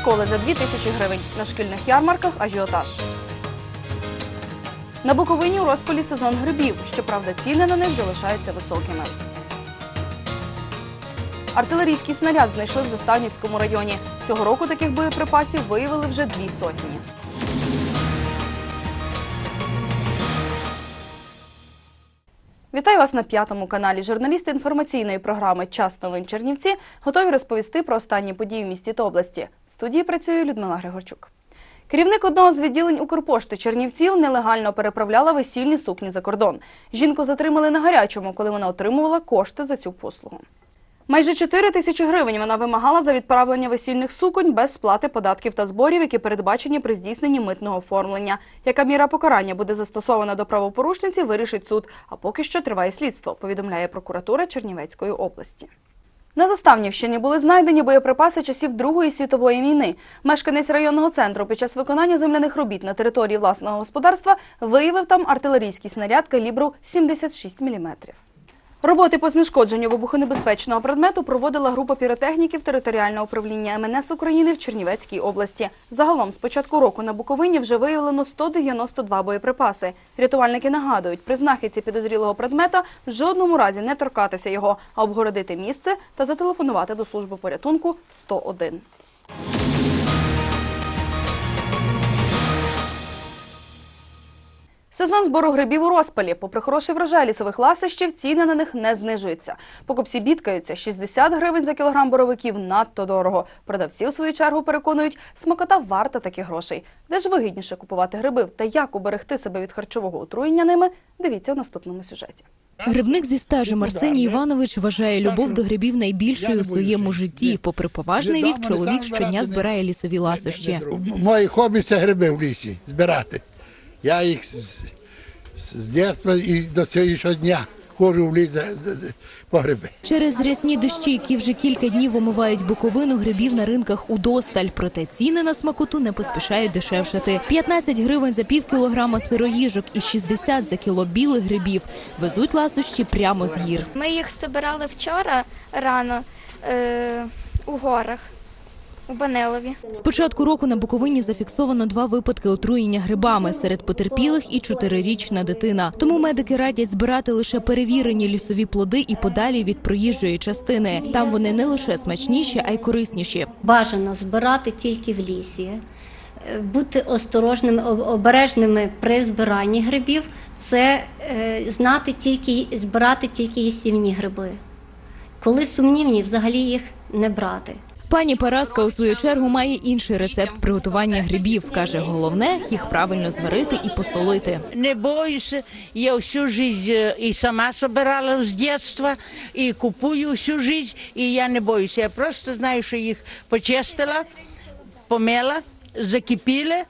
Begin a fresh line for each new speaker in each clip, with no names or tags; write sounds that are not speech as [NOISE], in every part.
Школи за 2 тисячі гривень. На шкільних ярмарках ажіотаж. На Буковині у розпалі сезон грибів. Щоправда, ціни на них залишаються високими. Артилерійський снаряд знайшли в Заставнівському районі. Цього року таких боєприпасів виявили вже дві сотні. Вітаю вас на п'ятому каналі. Журналісти інформаційної програми Час новин Чернівці готові розповісти про останні події в місті та області. В студії працює Людмила Григорчук. Керівник одного з відділень Укрпошти Чернівців нелегально переправляла весільні сукні за кордон. Жінку затримали на гарячому, коли вона отримувала кошти за цю послугу. Майже 4 тисячі гривень вона вимагала за відправлення весільних суконь без сплати податків та зборів, які передбачені при здійсненні митного оформлення. Яка міра покарання буде застосована до правопорушниці, вирішить суд. А поки що триває слідство, повідомляє прокуратура Чернівецької області. На Заставнівщині були знайдені боєприпаси часів Другої світової війни. Мешканець районного центру під час виконання земляних робіт на території власного господарства виявив там артилерійський снаряд калібру 76 мм. Роботи по знешкодженню вибухонебезпечного предмету проводила група піротехніків територіального управління МНС України в Чернівецькій області. Загалом з початку року на Буковині вже виявлено 192 боєприпаси. Рятувальники нагадують, при знахідці підозрілого предмета в жодному разі не торкатися його, а обгородити місце та зателефонувати до служби порятунку 101. Сезон збору грибів у розпалі. Попри хороший врожай лісових ласощів, ціни на них не знижуються. Покупці бідкаються 60 гривень за кілограм боровиків надто дорого. Продавці у свою чергу переконують, смакота варта таких грошей. Де ж вигідніше купувати гриби та як уберегти себе від харчового отруєння ними? Дивіться у наступному сюжеті.
Грибник зі стажем Арсеній Іванович вважає любов до грибів найбільшою у своєму житті. Попри поважний вік, чоловік щодня збирає лісові ласощі.
Моє хобі це гриби в лісі збирати. Я їх з, з, дитинства і до сьогоднішнього дня ходжу в ліс за, за, за, по гриби.
Через рясні дощі, які вже кілька днів омивають буковину, грибів на ринках удосталь. Проте ціни на смакоту не поспішають дешевшати. 15 гривень за пів кілограма сироїжок і 60 за кіло білих грибів. Везуть ласощі прямо з гір.
Ми їх збирали вчора рано е, у горах у Банилові.
З початку року на Буковині зафіксовано два випадки отруєння грибами. Серед потерпілих і чотирирічна дитина. Тому медики радять збирати лише перевірені лісові плоди і подалі від проїжджої частини. Там вони не лише смачніші, а й корисніші.
бажано збирати тільки в лісі, Е, бути осторожними, обережними при збиранні грибів. Це е, знати тільки збирати тільки їстівні гриби. Коли сумнівні, взагалі їх не брати.
Пані Параска у свою чергу має інший рецепт приготування грибів. каже, головне їх правильно зварити і посолити.
Не боюся, я всю жизнь е, і сама собирала з дитинства, і купую всю жизнь, і я не боюся. Я просто знаю, що їх почистила, помила, закипіли,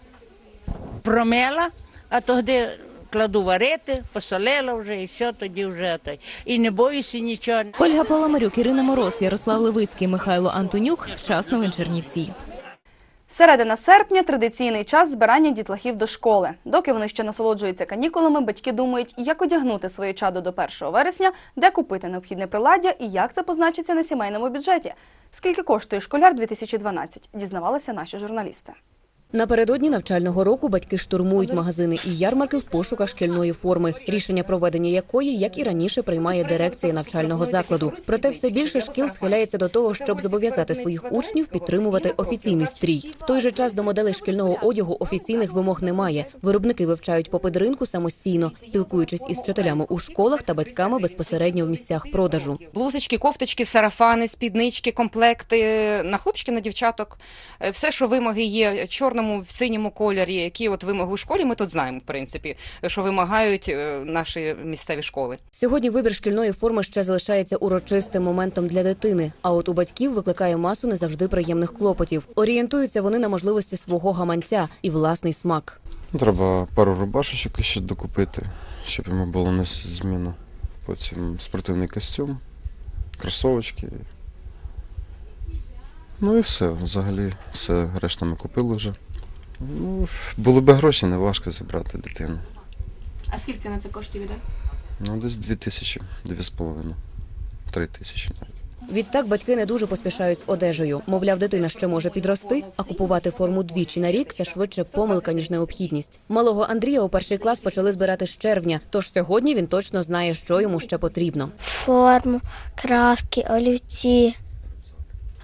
промила, а тоді кладу варити, посолила вже і все, тоді вже той. І не боюся нічого.
Ольга Паламарюк, Ірина Мороз, Ярослав Левицький, Михайло Антонюк. Час новин Чернівці.
Середина серпня традиційний час збирання дітлахів до школи. Доки вони ще насолоджуються канікулами, батьки думають, як одягнути своє чадо до 1 вересня, де купити необхідне приладдя і як це позначиться на сімейному бюджеті. Скільки коштує школяр 2012? Дізнавалися наші журналісти.
Напередодні навчального року батьки штурмують магазини і ярмарки в пошуках шкільної форми, рішення проведення якої, як і раніше, приймає дирекція навчального закладу. Проте все більше шкіл схиляється до того, щоб зобов'язати своїх учнів підтримувати офіційний стрій. В той же час до моделей шкільного одягу офіційних вимог немає. Виробники вивчають попит ринку самостійно, спілкуючись із вчителями у школах та батьками безпосередньо в місцях продажу.
Блузочки, кофточки, сарафани, спіднички, комплекти на хлопчиків, на дівчаток. Е, Все, що вимоги є в чорному, в синьому кольорі, які от вимоги у школі, ми тут знаємо, в принципі, що вимагають е, наші місцеві школи.
Сьогодні вибір шкільної форми ще залишається урочистим моментом для дитини. А от у батьків викликає масу не завжди приємних клопотів. Орієнтуються вони на можливості свого гаманця і власний смак.
Треба пару рубашечок ще докупити, щоб йому було на зміну. Потім спортивний костюм, кросовочки. Ну і все. Взагалі, все решта ми купили вже. Ну, були б гроші, не важко зібрати дитину.
А скільки на це коштів іде?
Ну, десь дві тисячі, дві з половиною, три тисячі навіть.
Відтак батьки не дуже поспішають з одежею. Мовляв, дитина ще може підрости, а купувати форму двічі на рік це швидше помилка ніж необхідність. Малого Андрія у перший клас почали збирати з червня. Тож сьогодні він точно знає, що йому ще потрібно.
Форму, краски, олівці,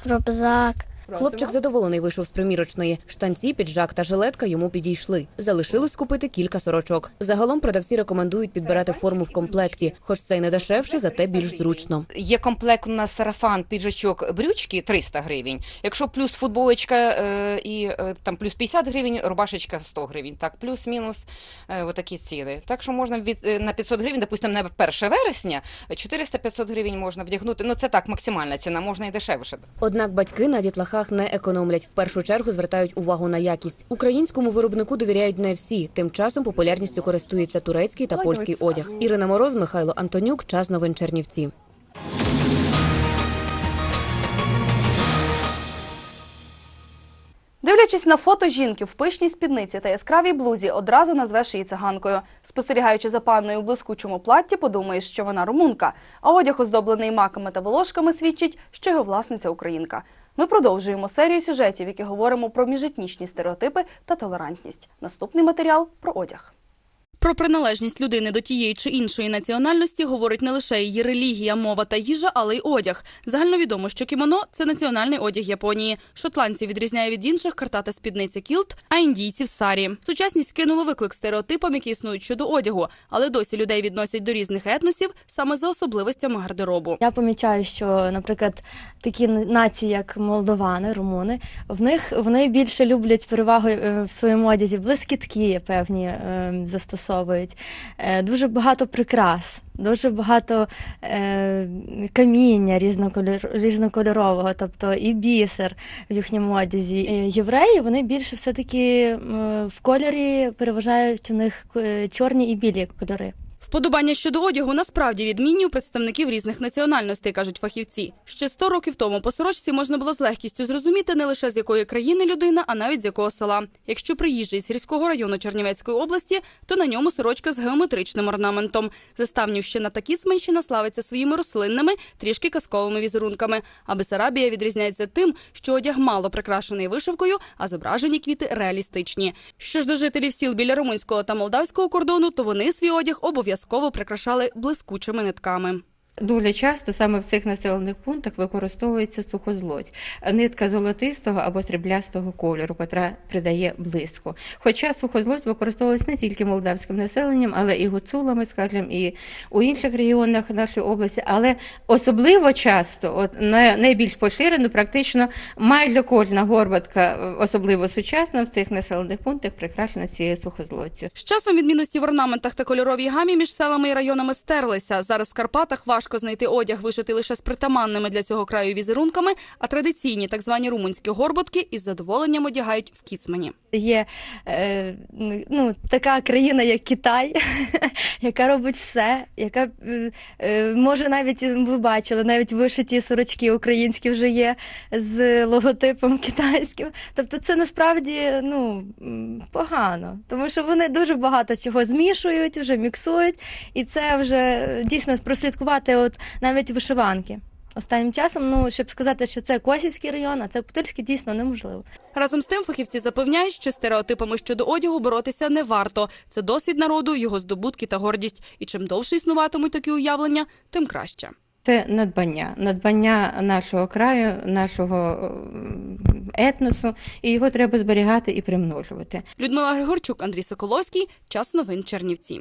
рюкзак.
Хлопчик задоволений вийшов з примірочної. Штанці, піджак та жилетка йому підійшли. Залишилось купити кілька сорочок. Загалом продавці рекомендують підбирати форму в комплекті, хоч це й не дешевше, зате більш зручно.
Є комплект у нас сарафан, піджачок, брючки 300 гривень. Якщо плюс футболочка е, і е, там плюс 50 гривень, рубашечка 100 гривень. Так, плюс-мінус е, отакі ціни. Так що можна від на 500 гривень, допустимо, на 1 вересня 400-500 гривень можна вдягнути. Ну це так максимальна ціна, можна і дешевше.
Однак батьки на дітлахах не економлять. В першу чергу звертають увагу на якість. Українському виробнику довіряють не всі. Тим часом популярністю користується турецький та польський одяг. Ірина Мороз, Михайло Антонюк. Час новин Чернівці.
Дивлячись на фото жінки в пишній спідниці та яскравій блузі, одразу назвеш її циганкою. Спостерігаючи за панною у блискучому платті, подумаєш, що вона румунка. А одяг, оздоблений маками та волошками, свідчить, що його власниця українка. Ми продовжуємо серію сюжетів, які говоримо про міжетнічні стереотипи та толерантність. Наступний матеріал про одяг. Про приналежність людини до тієї чи іншої національності говорить не лише її релігія, мова та їжа, але й одяг. Загальновідомо, що кімоно це національний одяг Японії. Шотландців відрізняє від інших картата спідниця кілт, а індійців сарі. Сучасність кинула виклик стереотипам, які існують щодо одягу, але досі людей відносять до різних етносів саме за особливостями гардеробу.
Я помічаю, що, наприклад, такі нації, як молдовани, румуни, в них вони більше люблять перевагу е, в своєму одязі, блискітки певні е, застосовують. Е, Дуже багато прикрас, дуже багато е, каміння різнокольор, різнокольорового, тобто і бісер в їхньому одязі. Е, Євреї вони більше все-таки м, в кольорі переважають у них чорні і білі кольори.
Вподобання щодо одягу насправді відмінні у представників різних національностей, кажуть фахівці. Ще 100 років тому по сорочці можна було з легкістю зрозуміти не лише з якої країни людина, а навіть з якого села. Якщо приїжджий з гірського району Чернівецької області, то на ньому сорочка з геометричним орнаментом. Заставнівщина та Кіцманщина славиться своїми рослинними, трішки казковими візерунками. А Бесарабія відрізняється тим, що одяг мало прикрашений вишивкою, а зображені квіти реалістичні. Що ж до жителів сіл біля румунського та молдавського кордону, то вони свій одяг обов'язково прикрашали блискучими нитками.
Дуже часто саме в цих населених пунктах використовується сухозлоть, нитка золотистого або сріблястого кольору, котра придає блиску. Хоча сухозлоть використовувалась не тільки молдавським населенням, але і гуцулами, скажімо, і у інших регіонах нашої області. Але особливо часто, от най- найбільш поширено, практично майже кожна горбатка, особливо сучасна, в цих населених пунктах прикрашена цією сухозлоттю.
З часом відмінності в орнаментах та кольоровій гамі між селами і районами стерлися. Зараз в Карпатах важко знайти одяг, вишитий лише з притаманними для цього краю візерунками, а традиційні так звані румунські горботки із задоволенням одягають в Кіцмані.
Є е, ну, така країна, як Китай, [LAUGHS] яка робить все, яка е, е, може навіть ви бачили, навіть вишиті сорочки українські вже є з логотипом китайським. Тобто це насправді ну, погано, тому що вони дуже багато чого змішують, вже міксують, і це вже е, дійсно прослідкувати от навіть вишиванки. Останнім часом, ну щоб сказати, що це Косівський район, а це Путильський, дійсно неможливо.
Разом з тим фахівці запевняють, що стереотипами щодо одягу боротися не варто. Це досвід народу, його здобутки та гордість. І чим довше існуватимуть такі уявлення, тим краще.
Це надбання, надбання нашого краю, нашого е, етносу, і його треба зберігати і примножувати.
Людмила Григорчук, Андрій Соколовський. Час новин Чернівці.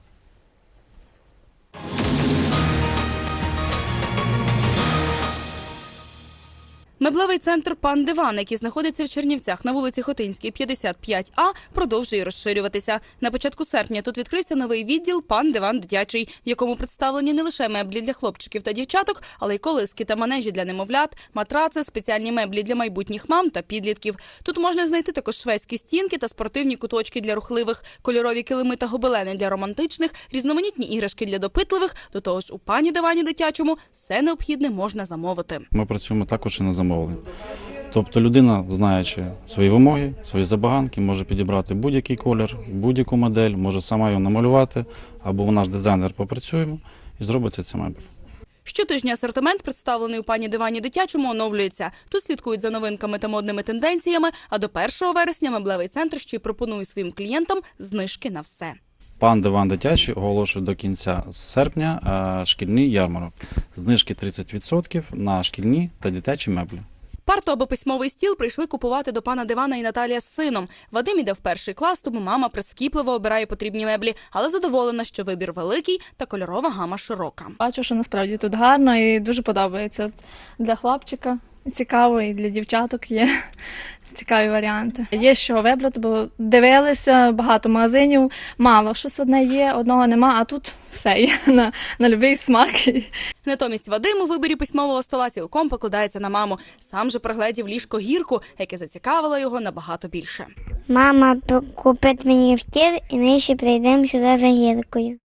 Меблевий центр «Пан Диван», який знаходиться в Чернівцях на вулиці Хотинській, 55А, продовжує розширюватися. На початку серпня тут відкрився новий відділ «Пан Диван дитячий», в якому представлені не лише меблі для хлопчиків та дівчаток, але й колиски та манежі для немовлят, матраци, спеціальні меблі для майбутніх мам та підлітків. Тут можна знайти також шведські стінки та спортивні куточки для рухливих, кольорові килими та гобелени для романтичних, різноманітні іграшки для допитливих. До того ж, у пані дивані дитячому все необхідне можна замовити.
Ми працюємо також і на замовлення. Тобто людина, знаючи свої вимоги, свої забаганки, може підібрати будь-який колір, будь-яку модель, може сама його намалювати, або в наш дизайнер попрацюємо і зробиться ця мебель.
Щотижня асортимент, представлений у пані дивані дитячому, оновлюється. Тут слідкують за новинками та модними тенденціями. А до 1 вересня меблевий центр ще й пропонує своїм клієнтам знижки на все.
Пан Диван дитячий оголошує до кінця серпня е, шкільний ярмарок. Знижки 30% на шкільні та дитячі меблі.
Парту або письмовий стіл прийшли купувати до пана дивана і Наталія з сином. Вадим іде в перший клас, тому мама прискіпливо обирає потрібні меблі, але задоволена, що вибір великий та кольорова гама широка.
Бачу, що насправді тут гарно і дуже подобається. Для хлопчика цікаво, і для дівчаток є цікаві варіанти. Є чого вибрати, бо дивилися багато магазинів, мало щось одне є, одного нема, а тут все є [LAUGHS] на, на будь-який смак.
Натомість Вадим у виборі письмового стола цілком покладається на маму. Сам же пригледів ліжко гірку, яке зацікавило його набагато більше.
Мама купить мені штір, і ми ще прийдемо сюди за гіркою.